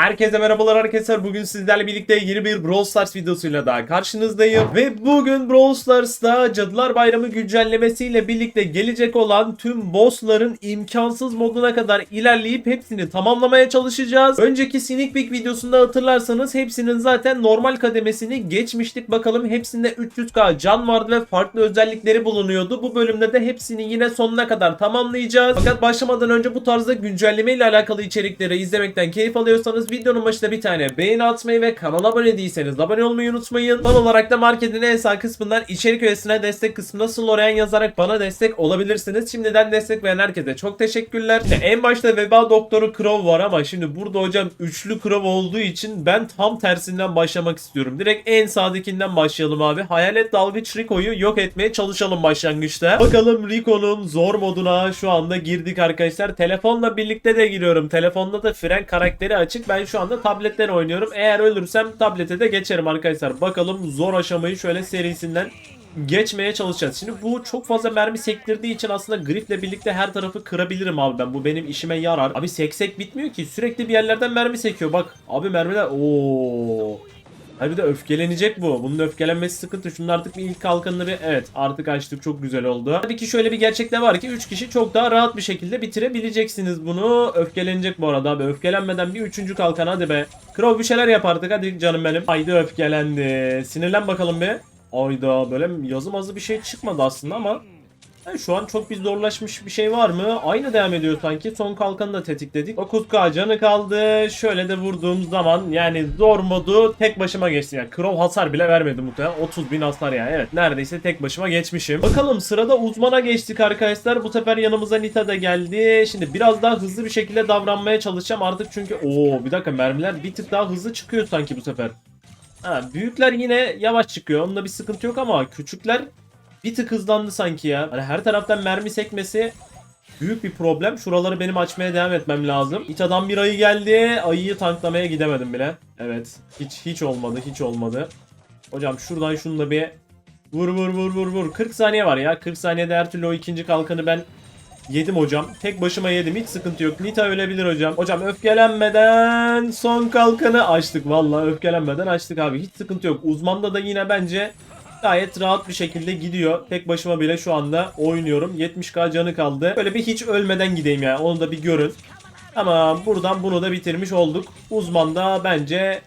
Herkese merhabalar arkadaşlar. Bugün sizlerle birlikte yeni bir Brawl Stars videosuyla daha karşınızdayım. Ve bugün Brawl Stars'ta Cadılar Bayramı güncellemesiyle birlikte gelecek olan tüm bossların imkansız moduna kadar ilerleyip hepsini tamamlamaya çalışacağız. Önceki Sneak Peek videosunda hatırlarsanız hepsinin zaten normal kademesini geçmiştik. Bakalım hepsinde 300k can vardı ve farklı özellikleri bulunuyordu. Bu bölümde de hepsini yine sonuna kadar tamamlayacağız. Fakat başlamadan önce bu tarzda güncelleme ile alakalı içerikleri izlemekten keyif alıyorsanız videonun başına bir tane beğeni atmayı ve kanala abone değilseniz abone olmayı unutmayın. Son olarak da marketin en sağ kısmından içerik üyesine destek kısmına Slorian yazarak bana destek olabilirsiniz. Şimdiden destek veren herkese çok teşekkürler. İşte en başta veba doktoru Crow var ama şimdi burada hocam üçlü Crow olduğu için ben tam tersinden başlamak istiyorum. Direkt en sağdakinden başlayalım abi. Hayalet dalgıç Rico'yu yok etmeye çalışalım başlangıçta. Bakalım Rico'nun zor moduna şu anda girdik arkadaşlar. Telefonla birlikte de giriyorum. Telefonda da fren karakteri açık. Ben şu anda tabletten oynuyorum. Eğer ölürsem tablete de geçerim arkadaşlar. Bakalım zor aşamayı şöyle serisinden geçmeye çalışacağız. Şimdi bu çok fazla mermi sektirdiği için aslında grifle birlikte her tarafı kırabilirim abi ben. Bu benim işime yarar. Abi seksek bitmiyor ki. Sürekli bir yerlerden mermi sekiyor. Bak abi mermiler ooo. Abi bir de öfkelenecek bu. Bunun öfkelenmesi sıkıntı. Şunun artık bir ilk kalkanını bir evet artık açtık çok güzel oldu. Tabii ki şöyle bir gerçek de var ki 3 kişi çok daha rahat bir şekilde bitirebileceksiniz bunu. Öfkelenecek bu arada abi. Öfkelenmeden bir üçüncü kalkan hadi be. Crow bir şeyler yap artık hadi canım benim. Haydi öfkelendi. Sinirlen bakalım bir. Ayda böyle yazım azı bir şey çıkmadı aslında ama yani şu an çok bir zorlaşmış bir şey var mı? Aynı devam ediyor sanki. Son kalkanı da tetikledik. 9k canı kaldı. Şöyle de vurduğum zaman yani zor modu tek başıma geçti. Yani Crow hasar bile vermedi muhtemelen. 30 bin hasar yani. Evet neredeyse tek başıma geçmişim. Bakalım sırada uzmana geçtik arkadaşlar. Bu sefer yanımıza Nita da geldi. Şimdi biraz daha hızlı bir şekilde davranmaya çalışacağım artık çünkü Oo bir dakika mermiler bir tık daha hızlı çıkıyor sanki bu sefer. Ha, büyükler yine yavaş çıkıyor. Onda bir sıkıntı yok ama küçükler bir tık hızlandı sanki ya. Hani her taraftan mermi sekmesi büyük bir problem. Şuraları benim açmaya devam etmem lazım. İtadan bir ayı geldi. Ayıyı tanklamaya gidemedim bile. Evet. Hiç hiç olmadı. Hiç olmadı. Hocam şuradan şunu da bir vur vur vur vur vur. 40 saniye var ya. 40 saniyede her türlü o ikinci kalkanı ben yedim hocam. Tek başıma yedim. Hiç sıkıntı yok. Nita ölebilir hocam. Hocam öfkelenmeden son kalkanı açtık. Vallahi öfkelenmeden açtık abi. Hiç sıkıntı yok. Uzmanda da yine bence gayet rahat bir şekilde gidiyor. Tek başıma bile şu anda oynuyorum. 70k canı kaldı. Böyle bir hiç ölmeden gideyim yani. Onu da bir görün. Ama buradan bunu da bitirmiş olduk. Uzman da bence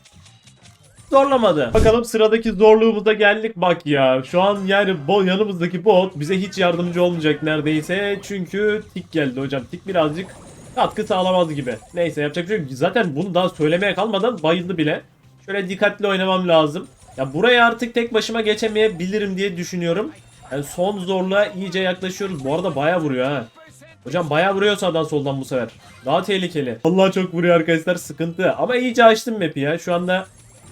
zorlamadı. Bakalım sıradaki zorluğumuza geldik. Bak ya şu an yani bo yanımızdaki bot bize hiç yardımcı olmayacak neredeyse. Çünkü tik geldi hocam. Tik birazcık katkı sağlamaz gibi. Neyse yapacak bir şey yok. Zaten bunu daha söylemeye kalmadan bayıldı bile. Şöyle dikkatli oynamam lazım. Ya buraya artık tek başıma geçemeyebilirim diye düşünüyorum. Yani son zorluğa iyice yaklaşıyoruz. Bu arada baya vuruyor ha. Hocam baya vuruyor sağdan soldan bu sefer. Daha tehlikeli. Allah çok vuruyor arkadaşlar sıkıntı. Ama iyice açtım map'i ya. Şu anda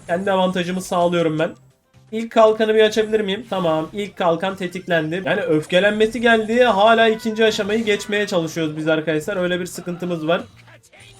kendi avantajımı sağlıyorum ben. İlk kalkanı bir açabilir miyim? Tamam. ilk kalkan tetiklendi. Yani öfkelenmesi geldi. Hala ikinci aşamayı geçmeye çalışıyoruz biz arkadaşlar. Öyle bir sıkıntımız var.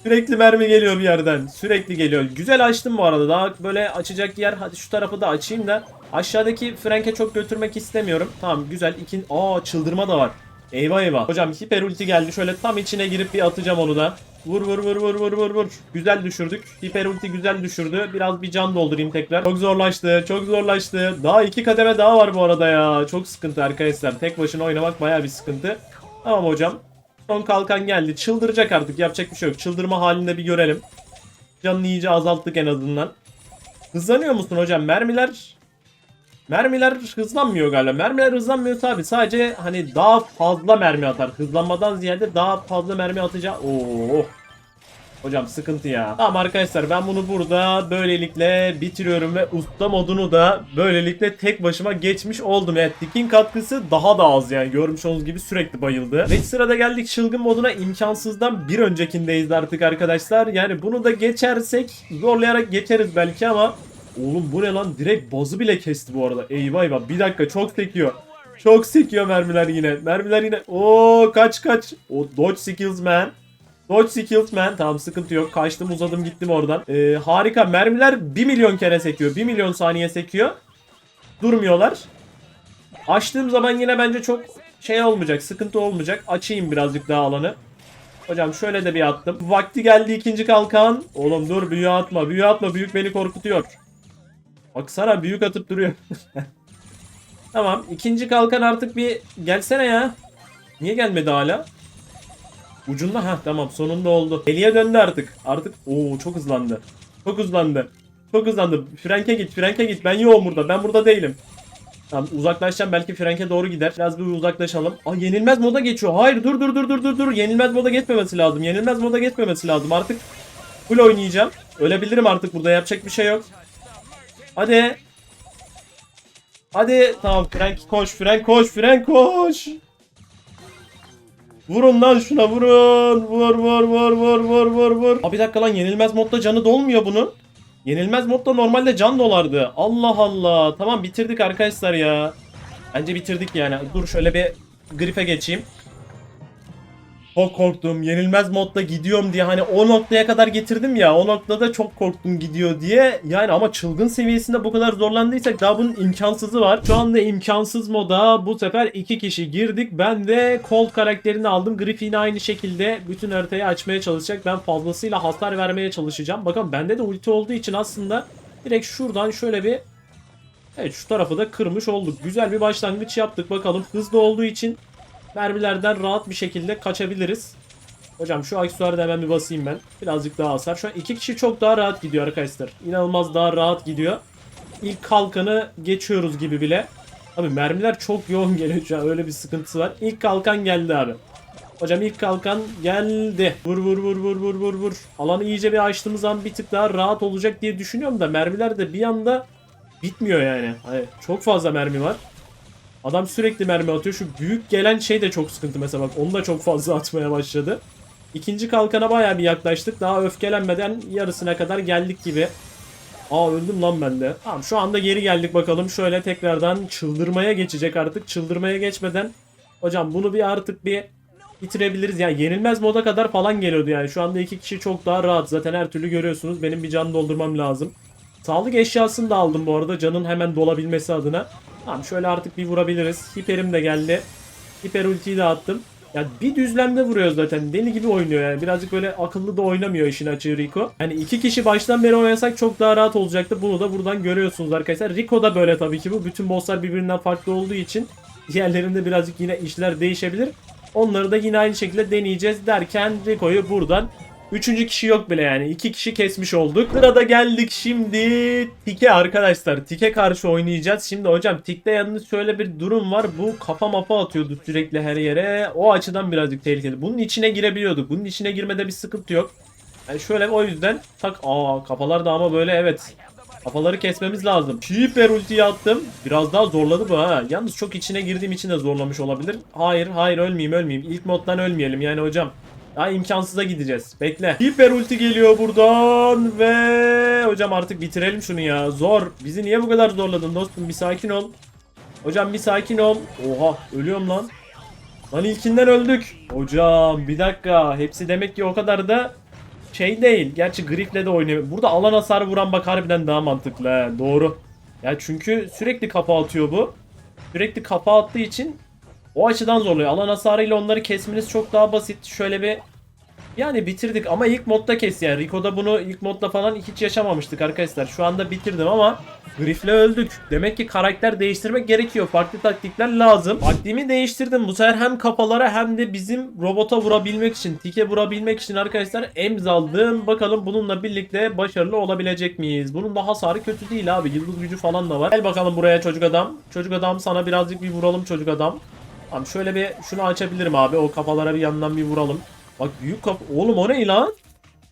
Sürekli mermi geliyor bir yerden. Sürekli geliyor. Güzel açtım bu arada. Daha böyle açacak yer. Hadi şu tarafı da açayım da. Aşağıdaki Frank'e çok götürmek istemiyorum. Tamam güzel. İkin... Aa çıldırma da var. Eyvah eyvah. Hocam hiper ulti geldi. Şöyle tam içine girip bir atacağım onu da. Vur vur vur vur vur vur vur. Güzel düşürdük. Hiper ulti güzel düşürdü. Biraz bir can doldurayım tekrar. Çok zorlaştı. Çok zorlaştı. Daha iki kademe daha var bu arada ya. Çok sıkıntı arkadaşlar. Tek başına oynamak baya bir sıkıntı. Tamam hocam. Son kalkan geldi. Çıldıracak artık. Yapacak bir şey yok. Çıldırma halinde bir görelim. Canını iyice azalttık en azından. Hızlanıyor musun hocam? Mermiler Mermiler hızlanmıyor galiba. Mermiler hızlanmıyor tabi. Sadece hani daha fazla mermi atar. Hızlanmadan ziyade daha fazla mermi atacak. Oo. Hocam sıkıntı ya. Tamam arkadaşlar ben bunu burada böylelikle bitiriyorum ve usta modunu da böylelikle tek başıma geçmiş oldum. Evet Dick'in katkısı daha da az yani görmüş olduğunuz gibi sürekli bayıldı. Ve sırada geldik çılgın moduna imkansızdan bir öncekindeyiz artık arkadaşlar. Yani bunu da geçersek zorlayarak geçeriz belki ama Oğlum bu ne lan? Direkt bazı bile kesti bu arada. Eyvah eyvah. Bir dakika çok sekiyor. Çok sekiyor mermiler yine. Mermiler yine. Oo kaç kaç. O dodge skills man. Dodge skills man. Tamam sıkıntı yok. Kaçtım uzadım gittim oradan. Ee, harika. Mermiler 1 milyon kere sekiyor. 1 milyon saniye sekiyor. Durmuyorlar. Açtığım zaman yine bence çok şey olmayacak. Sıkıntı olmayacak. Açayım birazcık daha alanı. Hocam şöyle de bir attım. Vakti geldi ikinci kalkan. Oğlum dur büyü atma. Büyü atma. Büyük beni korkutuyor. Baksana büyük atıp duruyor. tamam. ikinci kalkan artık bir gelsene ya. Niye gelmedi hala? Ucunda ha tamam sonunda oldu. Eliye döndü artık. Artık oo çok hızlandı. Çok hızlandı. Çok hızlandı. Frank'e git, Frank'e git. Ben yoğum burada. Ben burada değilim. Tamam uzaklaşacağım belki Frank'e doğru gider. Biraz bir uzaklaşalım. Aa yenilmez moda geçiyor. Hayır dur dur dur dur dur dur. Yenilmez moda geçmemesi lazım. Yenilmez moda geçmemesi lazım. Artık full oynayacağım. Ölebilirim artık burada. Yapacak bir şey yok. Hadi. Hadi. Tamam Frank koş. Frank koş. Frank koş. Vurun lan şuna vurun. Vur vur vur vur vur vur vur. Aa bir dakika lan yenilmez modda canı dolmuyor bunun. Yenilmez modda normalde can dolardı. Allah Allah. Tamam bitirdik arkadaşlar ya. Bence bitirdik yani. Dur şöyle bir grife geçeyim. Çok korktum. Yenilmez modda gidiyorum diye hani o noktaya kadar getirdim ya. O noktada çok korktum gidiyor diye. Yani ama çılgın seviyesinde bu kadar zorlandıysak daha bunun imkansızı var. Şu anda imkansız moda bu sefer iki kişi girdik. Ben de Colt karakterini aldım. Griffin aynı şekilde bütün haritayı açmaya çalışacak. Ben fazlasıyla hasar vermeye çalışacağım. Bakın bende de ulti olduğu için aslında direkt şuradan şöyle bir Evet şu tarafı da kırmış olduk. Güzel bir başlangıç yaptık bakalım. Hızlı olduğu için mermilerden rahat bir şekilde kaçabiliriz. Hocam şu aksesuarı da hemen bir basayım ben. Birazcık daha hasar. Şu an iki kişi çok daha rahat gidiyor arkadaşlar. İnanılmaz daha rahat gidiyor. İlk kalkanı geçiyoruz gibi bile. Abi mermiler çok yoğun geliyor şu an öyle bir sıkıntısı var. İlk kalkan geldi abi. Hocam ilk kalkan geldi. Vur vur vur vur vur vur vur. Alanı iyice bir açtığımız zaman bir tık daha rahat olacak diye düşünüyorum da mermiler de bir anda bitmiyor yani. Hani çok fazla mermi var. Adam sürekli mermi atıyor. Şu büyük gelen şey de çok sıkıntı mesela bak. Onu da çok fazla atmaya başladı. İkinci kalkana bayağı bir yaklaştık. Daha öfkelenmeden yarısına kadar geldik gibi. Aa öldüm lan ben de. Tamam şu anda geri geldik bakalım. Şöyle tekrardan çıldırmaya geçecek artık. Çıldırmaya geçmeden. Hocam bunu bir artık bir bitirebiliriz. Yani yenilmez moda kadar falan geliyordu yani. Şu anda iki kişi çok daha rahat. Zaten her türlü görüyorsunuz. Benim bir can doldurmam lazım. Sağlık eşyasını da aldım bu arada. Canın hemen dolabilmesi adına. Tamam şöyle artık bir vurabiliriz. Hiperim de geldi. Hiper ultiyi de attım. Ya bir düzlemde vuruyor zaten. Deli gibi oynuyor yani. Birazcık böyle akıllı da oynamıyor işin açığı Rico. Hani iki kişi baştan beri oynasak çok daha rahat olacaktı. Bunu da buradan görüyorsunuz arkadaşlar. Rico da böyle tabii ki bu. Bütün bosslar birbirinden farklı olduğu için diğerlerinde birazcık yine işler değişebilir. Onları da yine aynı şekilde deneyeceğiz derken Rico'yu buradan Üçüncü kişi yok bile yani. iki kişi kesmiş olduk. Sırada geldik şimdi Tike arkadaşlar. Tike karşı oynayacağız. Şimdi hocam Tik'te yalnız şöyle bir durum var. Bu kafa mafa atıyordu sürekli her yere. O açıdan birazcık tehlikeli. Bunun içine girebiliyorduk. Bunun içine girmede bir sıkıntı yok. Yani şöyle o yüzden tak aa kafalar da ama böyle evet. Kafaları kesmemiz lazım. Hiper ultiyi attım. Biraz daha zorladı bu ha. Yalnız çok içine girdiğim için de zorlamış olabilir. Hayır hayır ölmeyeyim ölmeyeyim. İlk moddan ölmeyelim yani hocam. Daha imkansıza gideceğiz. Bekle. Hiper ulti geliyor buradan ve hocam artık bitirelim şunu ya. Zor. Bizi niye bu kadar zorladın dostum? Bir sakin ol. Hocam bir sakin ol. Oha ölüyorum lan. Lan ilkinden öldük. Hocam bir dakika. Hepsi demek ki o kadar da şey değil. Gerçi Griff'le de oynuyor. Burada alan hasarı vuran bak harbiden daha mantıklı. He. Doğru. Ya çünkü sürekli kafa atıyor bu. Sürekli kafa attığı için o açıdan zorluyor. Alan hasarıyla onları kesmeniz çok daha basit. Şöyle bir yani bitirdik ama ilk modda kes yani. Rico'da bunu ilk modda falan hiç yaşamamıştık arkadaşlar. Şu anda bitirdim ama Griff'le öldük. Demek ki karakter değiştirmek gerekiyor. Farklı taktikler lazım. Taktiğimi değiştirdim. Bu sefer hem kafalara hem de bizim robota vurabilmek için, tike vurabilmek için arkadaşlar emz aldım. Bakalım bununla birlikte başarılı olabilecek miyiz? Bunun da hasarı kötü değil abi. Yıldız gücü falan da var. Gel bakalım buraya çocuk adam. Çocuk adam sana birazcık bir vuralım çocuk adam. Tamam şöyle bir şunu açabilirim abi. O kafalara bir yandan bir vuralım. Bak büyük kafa. Oğlum o ne lan?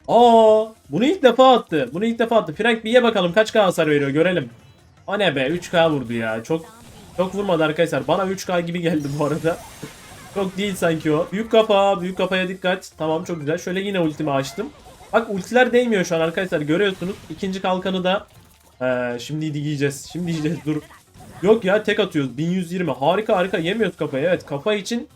Aa, bunu ilk defa attı. Bunu ilk defa attı. Frank bir ye bakalım kaç K hasar veriyor görelim. O ne be 3K vurdu ya. Çok çok vurmadı arkadaşlar. Bana 3K gibi geldi bu arada. çok değil sanki o. Büyük kafa, büyük kafaya dikkat. Tamam çok güzel. Şöyle yine ultimi açtım. Bak ultiler değmiyor şu an arkadaşlar. Görüyorsunuz. İkinci kalkanı da ee, şimdi giyeceğiz. Şimdi yiyeceğiz. Dur. Yok ya tek atıyoruz. 1120. Harika harika. Yemiyoruz kafayı. Evet kafa için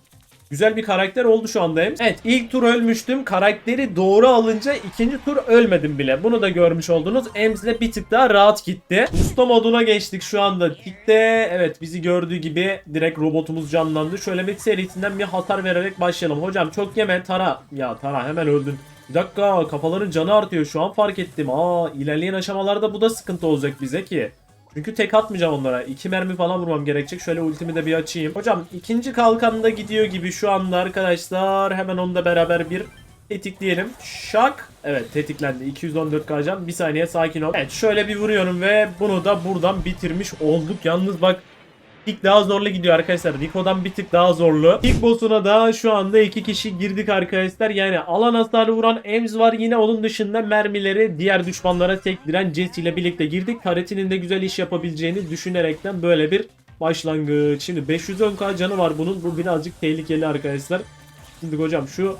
Güzel bir karakter oldu şu anda Ems. Evet ilk tur ölmüştüm. Karakteri doğru alınca ikinci tur ölmedim bile. Bunu da görmüş oldunuz. Ems'le bir tık daha rahat gitti. Usta moduna geçtik şu anda. Tikte evet bizi gördüğü gibi direkt robotumuz canlandı. Şöyle bir serisinden bir hasar vererek başlayalım. Hocam çok yeme Tara. Ya Tara hemen öldün. Bir dakika kafaların canı artıyor şu an fark ettim. Aa ilerleyen aşamalarda bu da sıkıntı olacak bize ki. Çünkü tek atmayacağım onlara. İki mermi falan vurmam gerekecek. Şöyle ultimi de bir açayım. Hocam ikinci kalkan da gidiyor gibi şu anda arkadaşlar. Hemen onu beraber bir tetikleyelim. Şak. Evet tetiklendi. 214 kalacağım. Bir saniye sakin ol. Evet şöyle bir vuruyorum ve bunu da buradan bitirmiş olduk. Yalnız bak İlk daha zorlu gidiyor arkadaşlar. Rico'dan bir tık daha zorlu. İlk boss'una da şu anda iki kişi girdik arkadaşlar. Yani alan hasarı vuran Ems var. Yine onun dışında mermileri diğer düşmanlara sektiren Jesse ile birlikte girdik. Taretinin de güzel iş yapabileceğini düşünerekten böyle bir başlangıç. Şimdi 510k canı var bunun. Bu birazcık tehlikeli arkadaşlar. Şimdi hocam şu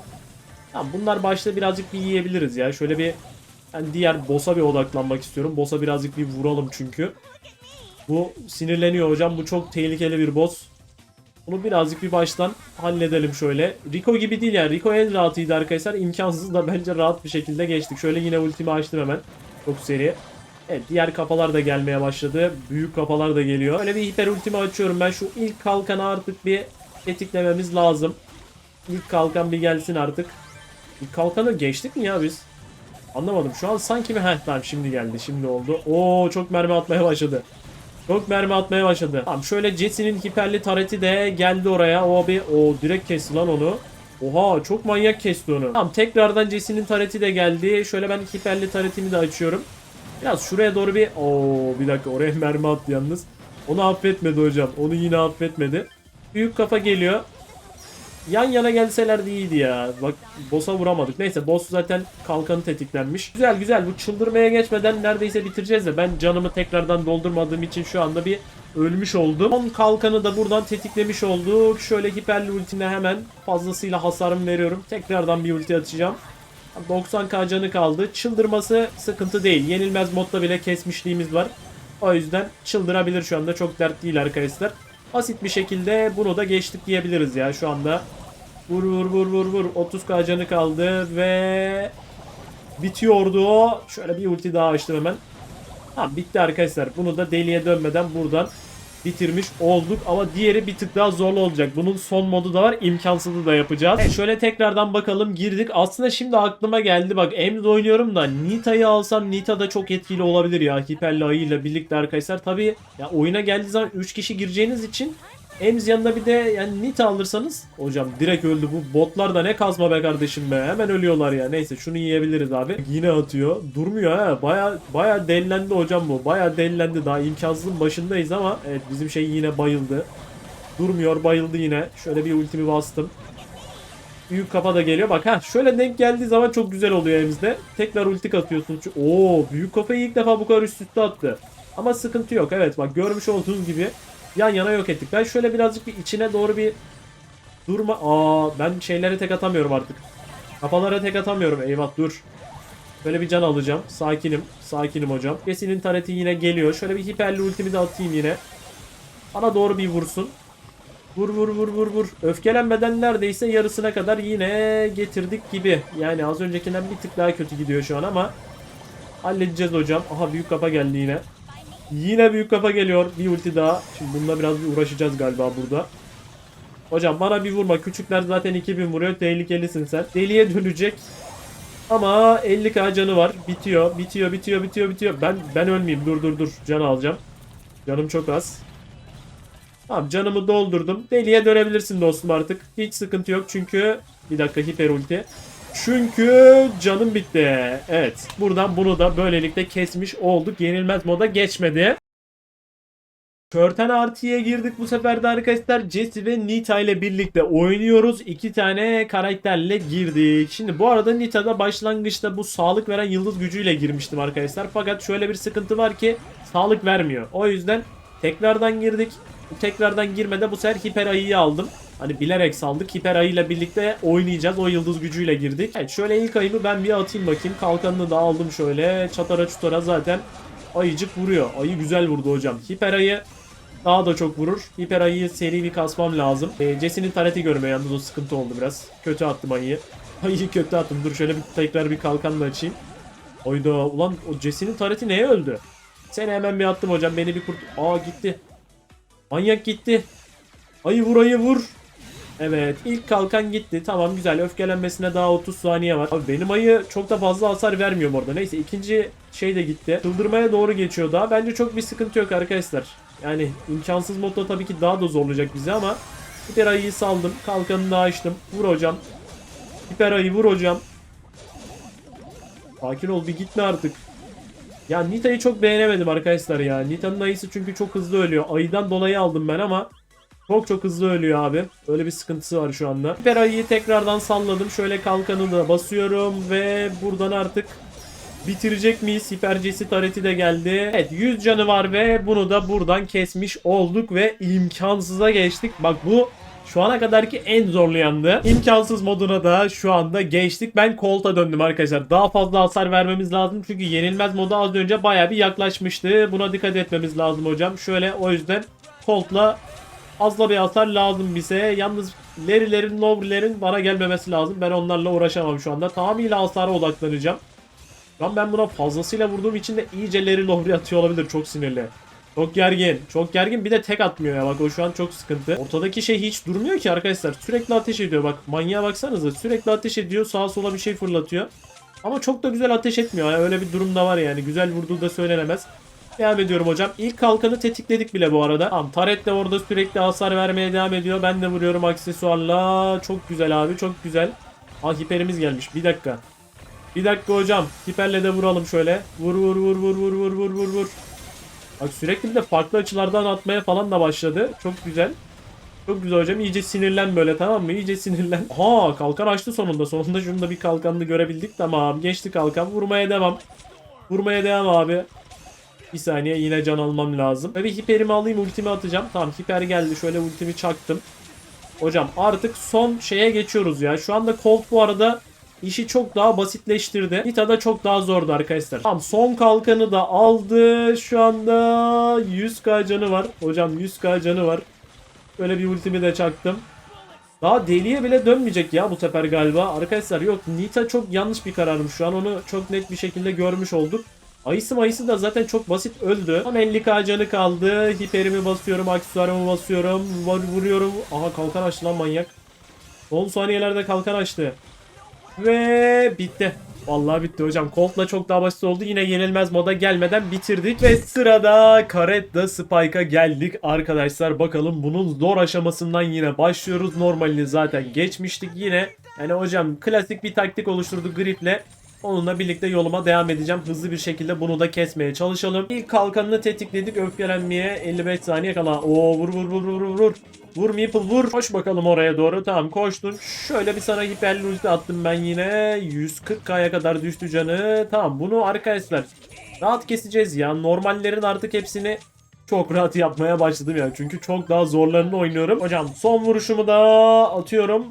Tamam bunlar başta birazcık bir yiyebiliriz ya. Şöyle bir ben diğer boss'a bir odaklanmak istiyorum. Boss'a birazcık bir vuralım çünkü. Bu sinirleniyor hocam. Bu çok tehlikeli bir boss. Bunu birazcık bir baştan halledelim şöyle. Rico gibi değil yani. Rico en rahatıydı arkadaşlar. İmkansız da bence rahat bir şekilde geçtik. Şöyle yine ultimi açtım hemen. Çok seri. Evet diğer kafalar da gelmeye başladı. Büyük kafalar da geliyor. Öyle bir hiper ultimi açıyorum. Ben şu ilk kalkanı artık bir tetiklememiz lazım. İlk kalkan bir gelsin artık. İlk kalkanı geçtik mi ya biz? Anlamadım. Şu an sanki bir... Heh tamam şimdi geldi. Şimdi oldu. Oo çok mermi atmaya başladı. Çok mermi atmaya başladı. Tamam şöyle Jesse'nin hiperli tareti de geldi oraya. O bir o direkt kesti lan onu. Oha çok manyak kesti onu. Tamam tekrardan Jesse'nin tareti de geldi. Şöyle ben hiperli taretimi de açıyorum. Biraz şuraya doğru bir... Oo bir dakika oraya mermi attı yalnız. Onu affetmedi hocam. Onu yine affetmedi. Büyük kafa geliyor. Yan yana gelselerdi iyiydi ya. Bak boss'a vuramadık. Neyse boss zaten kalkanı tetiklenmiş. Güzel güzel bu çıldırmaya geçmeden neredeyse bitireceğiz de ben canımı tekrardan doldurmadığım için şu anda bir ölmüş oldum. Son kalkanı da buradan tetiklemiş olduk. Şöyle hiperli ultine hemen fazlasıyla hasarımı veriyorum. Tekrardan bir ulti atacağım. 90k canı kaldı. Çıldırması sıkıntı değil. Yenilmez modda bile kesmişliğimiz var. O yüzden çıldırabilir şu anda. Çok dert değil arkadaşlar. Basit bir şekilde bunu da geçtik diyebiliriz ya şu anda. Vur vur vur vur vur. 30k canı kaldı ve bitiyordu. Şöyle bir ulti daha açtım hemen. Tamam bitti arkadaşlar. Bunu da deliye dönmeden buradan bitirmiş olduk ama diğeri bir tık daha zorlu olacak. Bunun son modu da var. imkansızı da yapacağız. Evet, şöyle tekrardan bakalım girdik. Aslında şimdi aklıma geldi bak Ems oynuyorum da Nita'yı alsam Nita da çok etkili olabilir ya. Hiperli ayıyla birlikte arkadaşlar. Tabi ya oyuna geldiği zaman 3 kişi gireceğiniz için Ems yanında bir de yani Nita alırsanız hocam direkt öldü bu. Botlar da ne kazma be kardeşim be. Hemen ölüyorlar ya. Neyse şunu yiyebiliriz abi. Yine atıyor. Durmuyor ha. Baya baya delilendi hocam bu. Baya delilendi daha imkansızın başındayız ama evet bizim şey yine bayıldı. Durmuyor bayıldı yine. Şöyle bir ultimi bastım. Büyük kafa da geliyor. Bak ha şöyle denk geldiği zaman çok güzel oluyor elimizde. Tekrar ulti atıyorsun. Oo büyük kafayı ilk defa bu kadar üst üste attı. Ama sıkıntı yok. Evet bak görmüş olduğunuz gibi yan yana yok ettik. Ben şöyle birazcık bir içine doğru bir durma. Aa ben şeylere tek atamıyorum artık. Kafalara tek atamıyorum. Eyvah dur. Böyle bir can alacağım. Sakinim. Sakinim hocam. Jesse'nin tareti yine geliyor. Şöyle bir hiperli ultimi de atayım yine. Bana doğru bir vursun. Vur vur vur vur vur. Öfkelenmeden neredeyse yarısına kadar yine getirdik gibi. Yani az öncekinden bir tık daha kötü gidiyor şu an ama halledeceğiz hocam. Aha büyük kafa geldi yine. Yine büyük kafa geliyor. Bir ulti daha. Şimdi bununla biraz bir uğraşacağız galiba burada. Hocam bana bir vurma. Küçükler zaten 2000 vuruyor. Tehlikelisin sen. Deliye dönecek. Ama 50k canı var. Bitiyor. Bitiyor. Bitiyor. Bitiyor. Bitiyor. Ben ben ölmeyeyim. Dur dur dur. Can alacağım. Canım çok az. Tamam canımı doldurdum. Deliye dönebilirsin dostum artık. Hiç sıkıntı yok çünkü... Bir dakika hiper ulti. Çünkü canım bitti. Evet. Buradan bunu da böylelikle kesmiş olduk. Yenilmez moda geçmedi. Körten artıya girdik bu sefer de arkadaşlar. Jesse ve Nita ile birlikte oynuyoruz. İki tane karakterle girdik. Şimdi bu arada Nita'da başlangıçta bu sağlık veren yıldız gücüyle girmiştim arkadaşlar. Fakat şöyle bir sıkıntı var ki sağlık vermiyor. O yüzden tekrardan girdik. Tekrardan girmede bu sefer hiper ayıyı aldım. Hani bilerek saldık. Hiper ayıyla birlikte oynayacağız. O yıldız gücüyle girdik. Evet şöyle ilk ayımı ben bir atayım bakayım. Kalkanını da aldım şöyle. Çatara çutara zaten ayıcık vuruyor. Ayı güzel vurdu hocam. Hiper ayı Daha da çok vurur. Hiper ayıyı seri bir kasmam lazım. E, Jesse'nin tareti görmüyor yalnız o sıkıntı oldu biraz. Kötü attım ayıyı. Ayıyı kötü attım. Dur şöyle bir tekrar bir kalkanla açayım. Oyda ulan o Jesse'nin tareti neye öldü? Seni hemen bir attım hocam. Beni bir kurt... Aa gitti. Manyak gitti. Ayı vur ayı vur. Evet ilk kalkan gitti. Tamam güzel öfkelenmesine daha 30 saniye var. Abi benim ayı çok da fazla hasar vermiyor bu arada. Neyse ikinci şey de gitti. Çıldırmaya doğru geçiyor daha. Bence çok bir sıkıntı yok arkadaşlar. Yani imkansız modda tabii ki daha da zorlayacak bizi ama Hiper ayıyı saldım. Kalkanını da açtım. Vur hocam. Hiper ayı vur hocam. Sakin ol bir gitme artık. Ya Nita'yı çok beğenemedim arkadaşlar ya. Nita'nın ayısı çünkü çok hızlı ölüyor. Ayıdan dolayı aldım ben ama çok çok hızlı ölüyor abi. Öyle bir sıkıntısı var şu anda. Hiper ayıyı tekrardan salladım. Şöyle kalkanı da basıyorum ve buradan artık bitirecek miyiz? Hipercesi tareti de geldi. Evet 100 canı var ve bunu da buradan kesmiş olduk ve imkansıza geçtik. Bak bu şu ana kadarki en zorlayandı. İmkansız moduna da şu anda geçtik. Ben Colt'a döndüm arkadaşlar. Daha fazla hasar vermemiz lazım. Çünkü yenilmez moda az önce baya bir yaklaşmıştı. Buna dikkat etmemiz lazım hocam. Şöyle o yüzden Colt'la fazla bir hasar lazım bize. Yalnız Larry'lerin, Lowry'lerin bana gelmemesi lazım. Ben onlarla uğraşamam şu anda. Tamamıyla hasara odaklanacağım. Lan ben buna fazlasıyla vurduğum için de iyice Larry Lowry atıyor olabilir. Çok sinirli. Çok gergin. Çok gergin. Bir de tek atmıyor ya. Bak o şu an çok sıkıntı. Ortadaki şey hiç durmuyor ki arkadaşlar. Sürekli ateş ediyor. Bak manyağa baksanıza. Sürekli ateş ediyor. Sağa sola bir şey fırlatıyor. Ama çok da güzel ateş etmiyor. ya. Öyle bir durum da var yani. Güzel vurduğu da söylenemez. Devam ediyorum hocam. İlk kalkanı tetikledik bile bu arada. Tamam Taret de orada sürekli hasar vermeye devam ediyor. Ben de vuruyorum aksesuarla. Çok güzel abi çok güzel. Ah hiperimiz gelmiş. Bir dakika. Bir dakika hocam. Hiperle de vuralım şöyle. Vur vur vur vur vur vur vur vur vur. Bak sürekli de farklı açılardan atmaya falan da başladı. Çok güzel. Çok güzel hocam. İyice sinirlen böyle tamam mı? İyice sinirlen. Ha kalkan açtı sonunda. Sonunda şunu da bir kalkanını görebildik. Tamam. Geçti kalkan. Vurmaya devam. Vurmaya devam abi. Bir saniye yine can almam lazım. Ve bir hiperimi alayım ultimi atacağım. Tamam hiper geldi. Şöyle ultimi çaktım. Hocam artık son şeye geçiyoruz ya. Şu anda Colt bu arada işi çok daha basitleştirdi. Nita da çok daha zordu arkadaşlar. Tamam son kalkanı da aldı. Şu anda 100k canı var. Hocam 100k canı var. Böyle bir ultimi de çaktım. Daha deliye bile dönmeyecek ya bu sefer galiba. Arkadaşlar yok Nita çok yanlış bir kararmış şu an. Onu çok net bir şekilde görmüş olduk. Ayısı mayısı da zaten çok basit öldü. Tam 50k canı kaldı. Hiperimi basıyorum, aksesuarımı basıyorum. Vur- Vuruyorum. Aha kalkan açtı lan manyak. Son saniyelerde kalkan açtı. Ve bitti. Vallahi bitti hocam. Colt'la çok daha basit oldu. Yine yenilmez moda gelmeden bitirdik. Ve sırada Caretta Spike'a geldik arkadaşlar. Bakalım bunun zor aşamasından yine başlıyoruz. Normalini zaten geçmiştik yine. Yani hocam klasik bir taktik oluşturduk Grip'le. Onunla birlikte yoluma devam edeceğim. Hızlı bir şekilde bunu da kesmeye çalışalım. İlk kalkanını tetikledik öfkelenmeye. 55 saniye kala. Oo vur vur vur vur vur vur. Vur Meeple vur. Koş bakalım oraya doğru. Tamam koştun. Şöyle bir sana hiperli ulti attım ben yine. 140k'ya kadar düştü canı. Tamam bunu arkadaşlar rahat keseceğiz ya. Normallerin artık hepsini çok rahat yapmaya başladım ya. Çünkü çok daha zorlarını oynuyorum. Hocam son vuruşumu da atıyorum.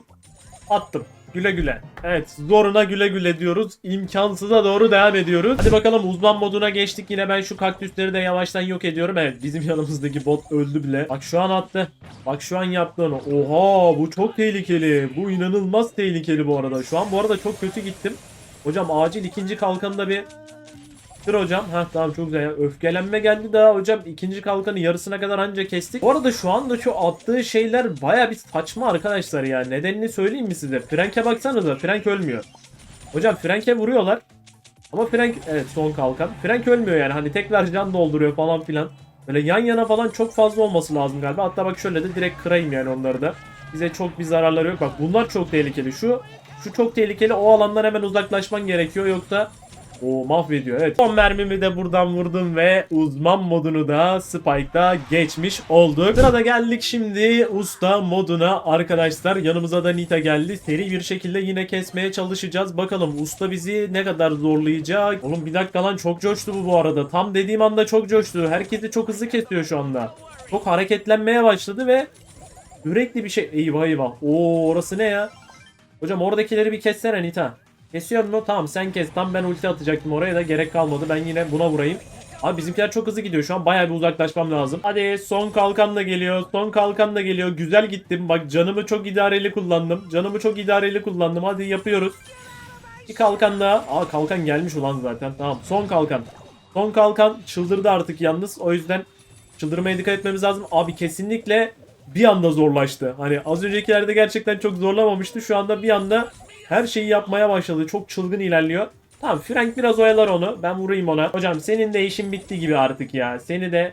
Attım. Güle güle. Evet zoruna güle güle diyoruz. İmkansıza doğru devam ediyoruz. Hadi bakalım uzman moduna geçtik. Yine ben şu kaktüsleri de yavaştan yok ediyorum. Evet bizim yanımızdaki bot öldü bile. Bak şu an attı. Bak şu an yaptığını. Oha bu çok tehlikeli. Bu inanılmaz tehlikeli bu arada. Şu an bu arada çok kötü gittim. Hocam acil ikinci kalkanında bir Dur hocam. Ha tamam çok güzel. ya. Öfkelenme geldi daha hocam. ikinci kalkanı yarısına kadar anca kestik. Bu arada şu anda şu attığı şeyler baya bir saçma arkadaşlar ya. Nedenini söyleyeyim mi size? Frank'e baksanıza. Frank ölmüyor. Hocam Frank'e vuruyorlar. Ama Frank evet son kalkan. Frank ölmüyor yani. Hani tekrar can dolduruyor falan filan. Böyle yan yana falan çok fazla olması lazım galiba. Hatta bak şöyle de direkt kırayım yani onları da. Bize çok bir zararları yok. Bak bunlar çok tehlikeli. Şu şu çok tehlikeli. O alandan hemen uzaklaşman gerekiyor. Yoksa o mahvediyor evet. Son mermimi de buradan vurdum ve uzman modunu da Spike'da geçmiş olduk. Sırada geldik şimdi usta moduna arkadaşlar. Yanımıza da Nita geldi. Seri bir şekilde yine kesmeye çalışacağız. Bakalım usta bizi ne kadar zorlayacak. Oğlum bir dakika lan çok coştu bu bu arada. Tam dediğim anda çok coştu. Herkesi çok hızlı kesiyor şu anda. Çok hareketlenmeye başladı ve sürekli bir şey. Eyvah eyvah. Oo orası ne ya? Hocam oradakileri bir kessene Nita. Kesiyor mu? Tamam sen kes. Tam ben ulti atacaktım oraya da gerek kalmadı. Ben yine buna vurayım. Abi bizimkiler çok hızlı gidiyor. Şu an bayağı bir uzaklaşmam lazım. Hadi son kalkan da geliyor. Son kalkan da geliyor. Güzel gittim. Bak canımı çok idareli kullandım. Canımı çok idareli kullandım. Hadi yapıyoruz. Bir kalkan daha. Aa kalkan gelmiş ulan zaten. Tamam son kalkan. Son kalkan çıldırdı artık yalnız. O yüzden çıldırmaya dikkat etmemiz lazım. Abi kesinlikle bir anda zorlaştı. Hani az öncekilerde gerçekten çok zorlamamıştı. Şu anda bir anda her şeyi yapmaya başladı. Çok çılgın ilerliyor. Tamam Frank biraz oyalar onu. Ben vurayım ona. Hocam senin de işin bitti gibi artık ya. Seni de...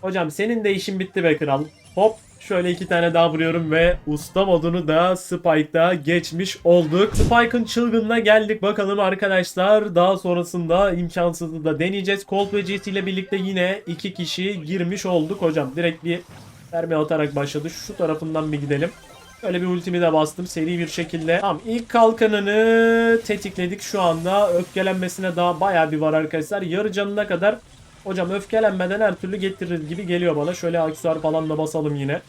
Hocam senin de işin bitti be kral. Hop şöyle iki tane daha vuruyorum ve usta modunu da Spike'da geçmiş olduk. Spike'ın çılgınına geldik bakalım arkadaşlar. Daha sonrasında imkansızı da deneyeceğiz. Colt ve GT ile birlikte yine iki kişi girmiş olduk hocam. Direkt bir mermi atarak başladı. Şu tarafından bir gidelim. Böyle bir ultimi de bastım seri bir şekilde. Tamam ilk kalkanını tetikledik şu anda. Öfkelenmesine daha bayağı bir var arkadaşlar. Yarı canına kadar hocam öfkelenmeden her türlü getiririz gibi geliyor bana. Şöyle aksesuar falan da basalım yine.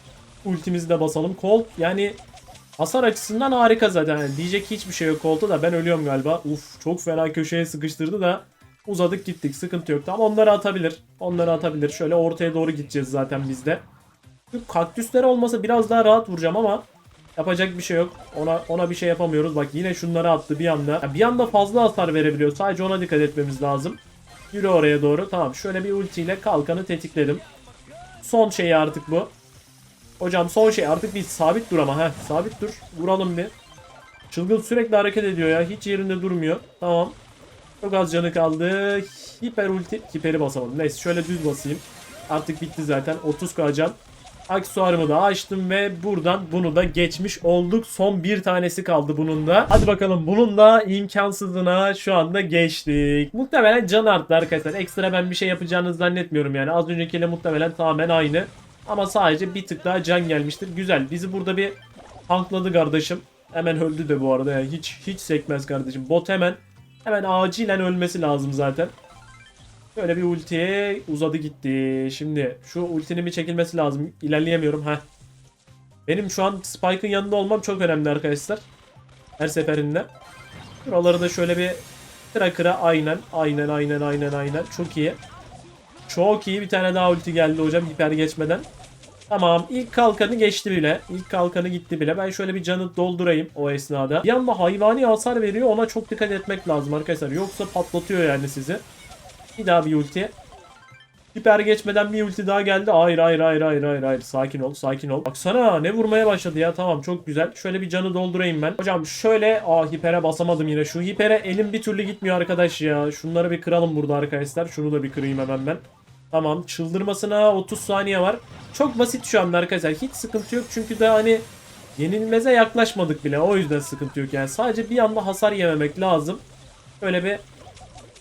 Ultimizi de basalım. Colt yani hasar açısından harika zaten. Yani diyecek hiçbir şey yok Colt'a da ben ölüyorum galiba. Uf çok fena köşeye sıkıştırdı da uzadık gittik sıkıntı yok. Tamam onları atabilir. Onları atabilir. Şöyle ortaya doğru gideceğiz zaten biz de. Kaktüsler olmasa biraz daha rahat vuracağım ama yapacak bir şey yok. Ona ona bir şey yapamıyoruz. Bak yine şunları attı bir anda. Ya bir anda fazla hasar verebiliyor. Sadece ona dikkat etmemiz lazım. Yürü oraya doğru. Tamam şöyle bir ultiyle kalkanı tetikledim. Son şey artık bu. Hocam son şey artık bir sabit dur ama. Heh, sabit dur. Vuralım bir. Çılgın sürekli hareket ediyor ya. Hiç yerinde durmuyor. Tamam. Çok az canı kaldı. Hiper ulti. Hiperi basamadım. Neyse şöyle düz basayım. Artık bitti zaten. 30 can. Aksesuarımı da açtım ve buradan bunu da geçmiş olduk. Son bir tanesi kaldı bunun da. Hadi bakalım bunun da imkansızına şu anda geçtik. Muhtemelen can arttı arkadaşlar. Ekstra ben bir şey yapacağını zannetmiyorum yani. Az öncekiyle muhtemelen tamamen aynı. Ama sadece bir tık daha can gelmiştir. Güzel. Bizi burada bir tankladı kardeşim. Hemen öldü de bu arada. Yani hiç hiç sekmez kardeşim. Bot hemen hemen acilen ölmesi lazım zaten. Böyle bir ultiye uzadı gitti. Şimdi şu ultinin bir çekilmesi lazım. İlerleyemiyorum. Heh. Benim şu an Spike'ın yanında olmam çok önemli arkadaşlar. Her seferinde. Buraları da şöyle bir kıra kıra aynen. Aynen aynen aynen aynen. Çok iyi. Çok iyi. Bir tane daha ulti geldi hocam hiper geçmeden. Tamam ilk kalkanı geçti bile. İlk kalkanı gitti bile. Ben şöyle bir canı doldurayım o esnada. Bir anda hayvani hasar veriyor. Ona çok dikkat etmek lazım arkadaşlar. Yoksa patlatıyor yani sizi. Bir daha bir ulti. Hiper geçmeden bir ulti daha geldi. Hayır hayır hayır hayır hayır hayır. Sakin ol sakin ol. Baksana ne vurmaya başladı ya. Tamam çok güzel. Şöyle bir canı doldurayım ben. Hocam şöyle. Aa hipere basamadım yine. Şu hipere elim bir türlü gitmiyor arkadaş ya. Şunları bir kıralım burada arkadaşlar. Şunu da bir kırayım hemen ben. Tamam çıldırmasına 30 saniye var. Çok basit şu anda arkadaşlar. Hiç sıkıntı yok çünkü daha hani yenilmeze yaklaşmadık bile. O yüzden sıkıntı yok yani. Sadece bir anda hasar yememek lazım. Böyle bir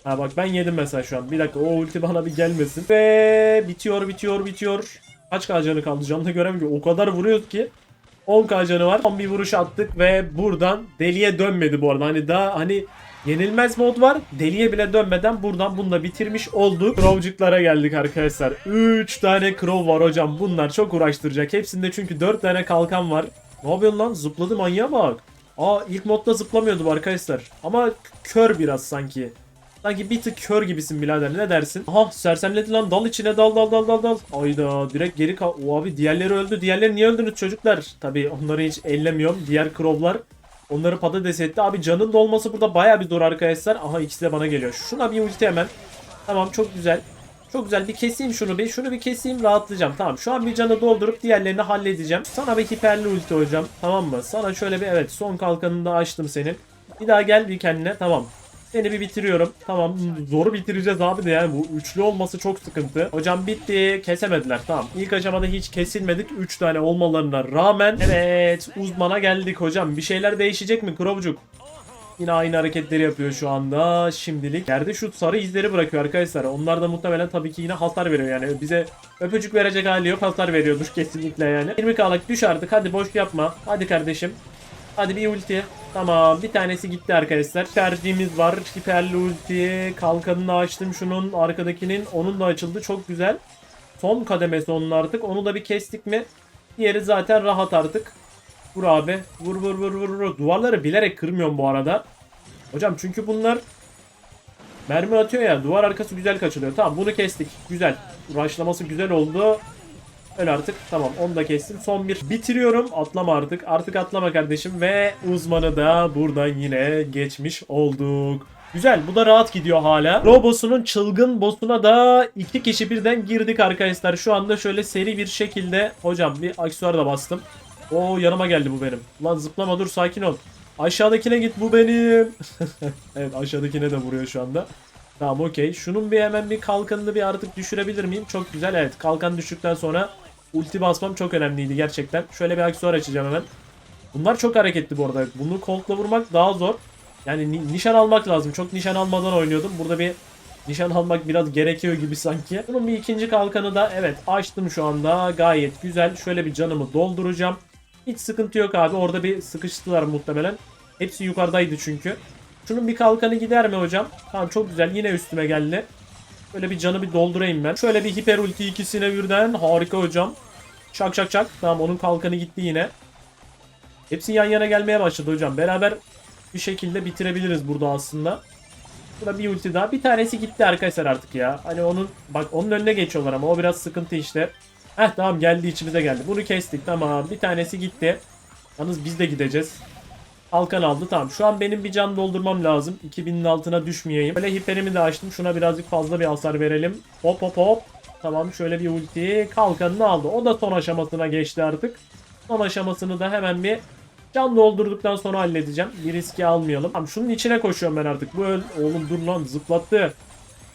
Ha bak ben yedim mesela şu an. Bir dakika o ulti bana bir gelmesin. Ve bitiyor bitiyor bitiyor. Kaç canı kaldı canını göremiyorum. O kadar vuruyor ki. 10 canı var. Son bir vuruş attık ve buradan deliye dönmedi bu arada. Hani daha hani yenilmez mod var. Deliye bile dönmeden buradan bunu da bitirmiş olduk. Crowcuklara geldik arkadaşlar. 3 tane crow var hocam. Bunlar çok uğraştıracak. Hepsinde çünkü 4 tane kalkan var. Ne yapıyorsun lan? Zıpladı manyağa bak. Aa ilk modda zıplamıyordu arkadaşlar. Ama kör biraz sanki. Sanki bir tık kör gibisin birader ne dersin? Aha sersemledi lan dal içine dal dal dal dal dal. Ayda direkt geri kal. O abi diğerleri öldü. Diğerleri niye öldünüz çocuklar? Tabi onları hiç ellemiyorum. Diğer crow'lar onları patates etti. Abi canın dolması burada baya bir zor arkadaşlar. Aha ikisi de bana geliyor. Şuna bir ulti hemen. Tamam çok güzel. Çok güzel bir keseyim şunu bir. Şunu bir keseyim rahatlayacağım. Tamam şu an bir canı doldurup diğerlerini halledeceğim. Sana bir hiperli ulti hocam. Tamam mı? Sana şöyle bir evet son kalkanını da açtım senin. Bir daha gel bir kendine. Tamam. Seni bir bitiriyorum. Tamam zoru bitireceğiz abi de yani bu üçlü olması çok sıkıntı. Hocam bitti. Kesemediler. Tamam. İlk aşamada hiç kesilmedik. 3 tane olmalarına rağmen. Evet uzmana geldik hocam. Bir şeyler değişecek mi Krovcuk? Yine aynı hareketleri yapıyor şu anda şimdilik. Yerde şu sarı izleri bırakıyor arkadaşlar. Onlar da muhtemelen tabii ki yine hasar veriyor yani. Bize öpücük verecek hali yok hasar veriyordur kesinlikle yani. 20k'lık düş artık hadi boş yapma. Hadi kardeşim. Hadi bir ulti. Tamam bir tanesi gitti arkadaşlar. Tercihimiz var. Hiperli ulti. Kalkanını açtım şunun. Arkadakinin. Onun da açıldı. Çok güzel. Son kademesi onun artık. Onu da bir kestik mi? Diğeri zaten rahat artık. Vur abi. Vur vur vur vur. vur. Duvarları bilerek kırmıyorum bu arada. Hocam çünkü bunlar Mermi atıyor ya duvar arkası güzel kaçılıyor. Tamam bunu kestik. Güzel. Rushlaması güzel oldu. Öyle artık. Tamam onu da kestim. Son bir bitiriyorum. Atlama artık. Artık atlama kardeşim. Ve uzmanı da buradan yine geçmiş olduk. Güzel. Bu da rahat gidiyor hala. Robosunun çılgın boss'una da iki kişi birden girdik arkadaşlar. Şu anda şöyle seri bir şekilde. Hocam bir aksesuar da bastım. Oo yanıma geldi bu benim. Lan zıplama dur sakin ol. Aşağıdakine git bu benim. evet aşağıdakine de vuruyor şu anda. Tamam okey. Şunun bir hemen bir kalkanını bir artık düşürebilir miyim? Çok güzel evet. Kalkan düştükten sonra ulti basmam çok önemliydi gerçekten. Şöyle bir aksesuar açacağım hemen. Bunlar çok hareketli bu arada. Bunu Colt'la vurmak daha zor. Yani ni- nişan almak lazım. Çok nişan almadan oynuyordum. Burada bir nişan almak biraz gerekiyor gibi sanki. Bunun bir ikinci kalkanı da evet açtım şu anda. Gayet güzel. Şöyle bir canımı dolduracağım. Hiç sıkıntı yok abi. Orada bir sıkıştılar muhtemelen. Hepsi yukarıdaydı çünkü. Şunun bir kalkanı gider mi hocam? Tamam çok güzel. Yine üstüme geldi. Böyle bir canı bir doldurayım ben. Şöyle bir hiper ulti ikisine birden. Harika hocam. Çak çak çak. Tamam onun kalkanı gitti yine. Hepsi yan yana gelmeye başladı hocam. Beraber bir şekilde bitirebiliriz burada aslında. Burada bir ulti daha. Bir tanesi gitti arkadaşlar artık ya. Hani onun bak onun önüne geçiyorlar ama o biraz sıkıntı işte. Heh tamam geldi içimize geldi. Bunu kestik tamam. Bir tanesi gitti. Yalnız biz de gideceğiz. Kalkan aldı tamam. Şu an benim bir can doldurmam lazım. 2000'in altına düşmeyeyim. Böyle hiperimi de açtım. Şuna birazcık fazla bir hasar verelim. Hop hop hop. Tamam şöyle bir ulti. Kalkanını aldı. O da son aşamasına geçti artık. Son aşamasını da hemen bir can doldurduktan sonra halledeceğim. Bir riski almayalım. Tamam şunun içine koşuyorum ben artık. Bu öl... Oğlum dur lan zıplattı.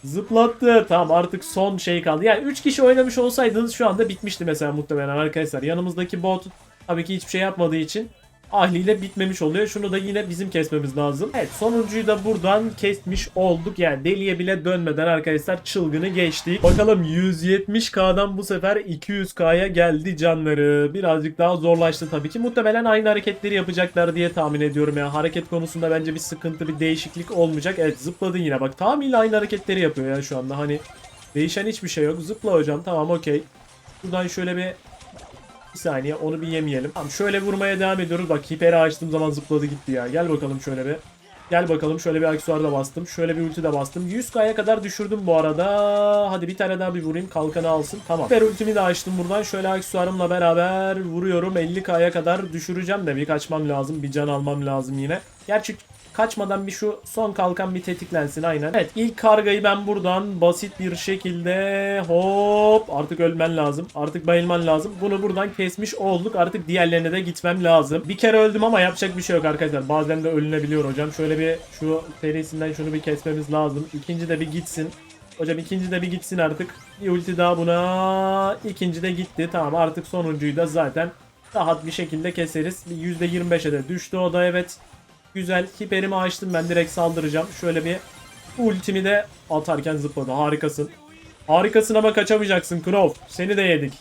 Zıplattı. Tamam artık son şey kaldı. Yani 3 kişi oynamış olsaydınız şu anda bitmişti mesela muhtemelen arkadaşlar. Yanımızdaki bot tabii ki hiçbir şey yapmadığı için ahliyle bitmemiş oluyor. Şunu da yine bizim kesmemiz lazım. Evet sonuncuyu da buradan kesmiş olduk. Yani deliye bile dönmeden arkadaşlar çılgını geçtik. Bakalım 170k'dan bu sefer 200k'ya geldi canları. Birazcık daha zorlaştı tabii ki. Muhtemelen aynı hareketleri yapacaklar diye tahmin ediyorum ya. Hareket konusunda bence bir sıkıntı bir değişiklik olmayacak. Evet zıpladın yine bak tamamıyla aynı hareketleri yapıyor ya şu anda. Hani değişen hiçbir şey yok. Zıpla hocam tamam okey. Buradan şöyle bir bir saniye onu bir yemeyelim. Tamam şöyle vurmaya devam ediyoruz. Bak hiperi açtığım zaman zıpladı gitti ya. Gel bakalım şöyle bir. Gel bakalım şöyle bir aksesuar da bastım. Şöyle bir ulti de bastım. 100k'ya kadar düşürdüm bu arada. Hadi bir tane daha bir vurayım. Kalkanı alsın. Tamam. Hiper ultimi de açtım buradan. Şöyle aksesuarımla beraber vuruyorum. 50k'ya kadar düşüreceğim de bir kaçmam lazım. Bir can almam lazım yine. Gerçi kaçmadan bir şu son kalkan bir tetiklensin aynen. Evet ilk kargayı ben buradan basit bir şekilde hop artık ölmen lazım. Artık bayılman lazım. Bunu buradan kesmiş olduk. Artık diğerlerine de gitmem lazım. Bir kere öldüm ama yapacak bir şey yok arkadaşlar. Bazen de ölünebiliyor hocam. Şöyle bir şu serisinden şunu bir kesmemiz lazım. İkinci de bir gitsin. Hocam ikinci de bir gitsin artık. Bir ulti daha buna. İkinci de gitti. Tamam artık sonuncuyu da zaten rahat bir şekilde keseriz. Bir %25'e de düştü o da evet. Güzel. Hiperimi açtım ben direkt saldıracağım. Şöyle bir ultimi de atarken zıpladı. Harikasın. Harikasın ama kaçamayacaksın Crow. Seni de yedik.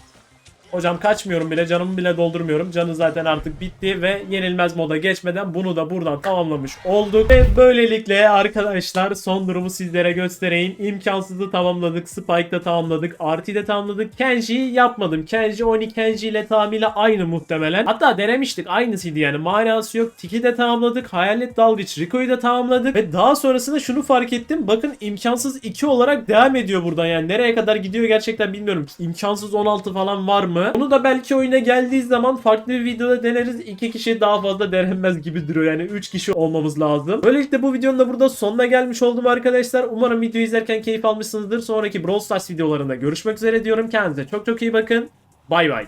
Hocam kaçmıyorum bile canımı bile doldurmuyorum. Canı zaten artık bitti ve yenilmez moda geçmeden bunu da buradan tamamlamış olduk. Ve böylelikle arkadaşlar son durumu sizlere göstereyim. İmkansızı tamamladık. Spike'da tamamladık. RT'de tamamladık. Kenji'yi yapmadım. Kenji Oni Kenji ile tamamıyla aynı muhtemelen. Hatta denemiştik. Aynısıydı yani. Manası yok. Tiki de tamamladık. Hayalet Dalgıç Rico'yu da tamamladık. Ve daha sonrasında şunu fark ettim. Bakın imkansız 2 olarak devam ediyor buradan yani. Nereye kadar gidiyor gerçekten bilmiyorum. İmkansız 16 falan var mı? Bunu da belki oyuna geldiği zaman farklı bir videoda deneriz. 2 kişi daha fazla denenmez gibi duruyor. Yani 3 kişi olmamız lazım. Böylelikle bu videonun da burada sonuna gelmiş oldum arkadaşlar. Umarım videoyu izlerken keyif almışsınızdır. Sonraki Brawl Stars videolarında görüşmek üzere diyorum. Kendinize çok çok iyi bakın. Bay bay.